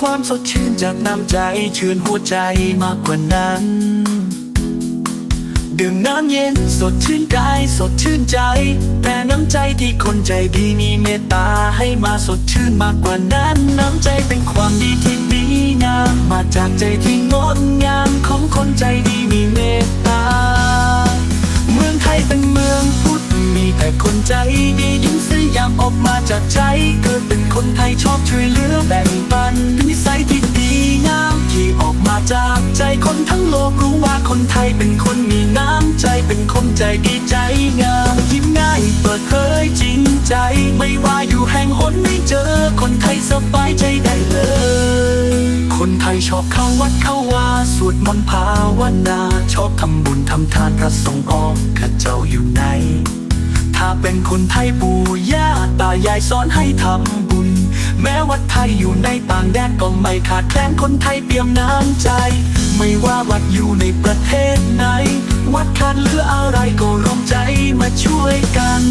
ความสดชื่นจากน้ำใจชื่นหัวใจมากกว่านั้น ดื่มน้ำเย็นสดชื่นกายสดชื่นใจ แต่น้ำใจที่คนใจดีมีเมตตาให้มาสดชื่นมากกว่านั้น น้ำใจเป็นความดีที่ดีงามมาจากใจที่งดงาม ใจเกิดเป็นคนไทยชอบช่วยเหลือแบ่งปันนิสัยที่ดีงามที่ออกมาจากใจคนทั้งโลกรู้ว่าคนไทยเป็นคนมีน้ำใจเป็นคนใจดีใจงามยิ้มง่ายเปิดเผยจริงใจ ไม่ว่าอยู่แห่งหนไม่เจอ คนไทยสบายใจได้เลย คนไทยชอบเข้าวัดเข้าวาสวดมนต์ภาวนา ชอบทำบุญทำทานพระสงฆ์ออกข้าเจ้าอยู่ไหน เป็นคนไทยปู่ย่าตายายสอนให้ทำบุญ แม้วัดไทยอยู่ในต่างแดนก็ไม่ขาดแคลนคนไทยเปี่ยมน้ำใจ ไม่ว่าวัดอยู่ในประเทศไหน วัดขาดเหรืออะไรก็ร่วมใจมาช่วยกัน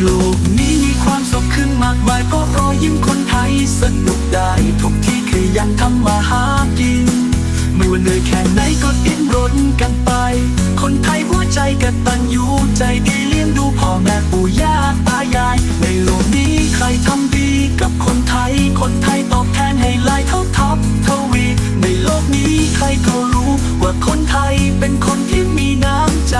โลกนี้มีความสุขขึ้นมากมายเพราะรอยยิ้มคนไทยสนุกได้ทุกที่ขยันทำมาหากิน ไม่ว่าเหนื่อยแค่ไหนก็ดิ้นรนกันไป คนไทยหัวใจกตัญ คนไทยเป็นคนที่มีน้ำใจ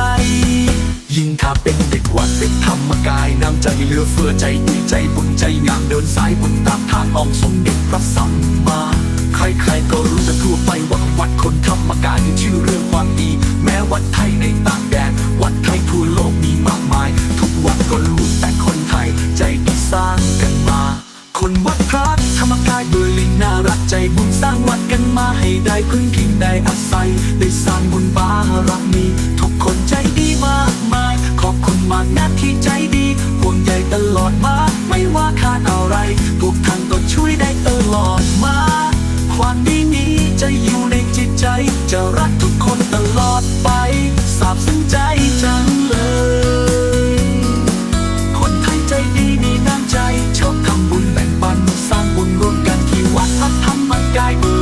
ยิ่งถ้าเป็นเด็กวัดเป็นธรรมกายน้ำใจเหลือเฟือใจดีใจบุญใจงามเดินสายบุญตามทางอองสมเด็จพระสัมมาใครๆก็รู้กันทั่วไปว่าวัดคนธรรมกายชื่อเรื่องความดี แม้วัดไทยในต่างแดน วัดไทยทั่วโลกมีมากมาย ทุกวัดก็รู้แต่คนไทยใจดีสร้างกันมา คนวัดพระธรรมกายเบอร์ลินน่ารักใจบุญสร้างวัดกันมาให้ได้พึ่งพิงได้อาศัยางบุญบารมีทุกคนใจดีมากมาย ขอบคุณมากนะที่ใจดีห่วงใยตลอดมาไม่ว่าขาดอะไรพวกท่านก็ช่วยได้ตลอดมา ความดีนี้จะอยู่ในจิตใจ จะรักทุกคนตลอดไปสาบซึ้งใจจังเลยคนไทยใจดีมีน้ำใจชอบทำบุญแบ่งปันสร้างบุญร่วมกันที่วัดพระธรรมกายเบอ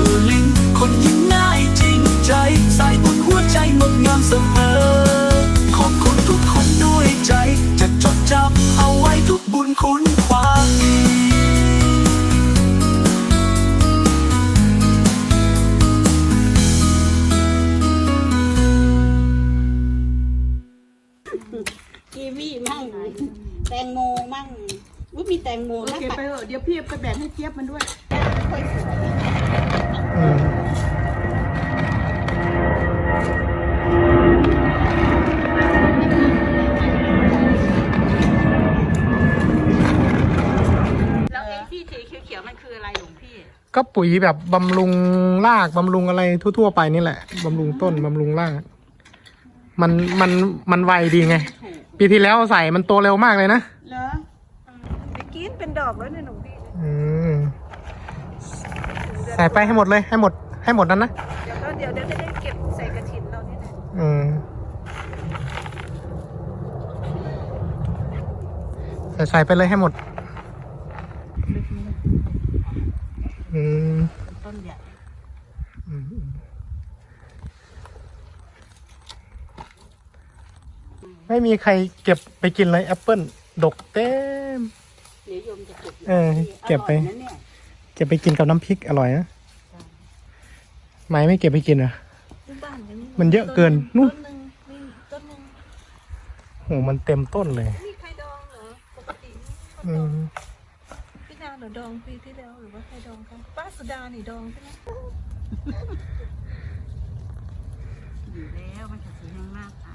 งโมโอแล้วเคค่ะไปเถอะเดี๋ยวพี่ไปแบ่งให้เจี๊ยบมันด้วยค่อยสวยแล้วไอ้ที่สีเขียวๆมันคืออะไรหลวงพี่ ก็ปุ๋ยแบบบำรุงรากบำรุงอะไรทั่ว ๆ ไปนี่แหละบำรุงต้นบำรุงรากมันมันมันไวดีไง ปีที่แล้วใส่มันโตเร็วมากเลยนะ เหรอไปกินเป็น ดอกแล้วเนี่ยหลวงพี่อืมใส่ไปให้หมดเลยให้หมด ให้หมดนั้นนะ เดี๋ยวก็เดี๋ยวเดี๋ยวจะได้เก็บใส่กระถินเราเนี่ยนะอืมใส่ใส่ไปเลยให้หมด อืมต้นใหญ่ไม่มีใครเก็บไปกินเลยแอปเปิลดกเต็ม เดี๋ยวโยมจะเก็บเออเก็บไป อร่อยนะเนี่ยเก็บไปกินกับน้ำพริกอร่อยนะไหมไม่เก็บไปกินเหรอะที่บ้านอย่างนี้มันเยอะเกินนู่น ต้นหนึ่งมีต้นหนึ่งโหมันเต็มต้นเลยมีใครดองเหรอปกติอืมพี่ดาหรือดองปีที่แล้วหรือว่าใครดองกันป้าสุดานี่ดองใช่ไหมอยู่แล้วมันจะสีแห้งมากไป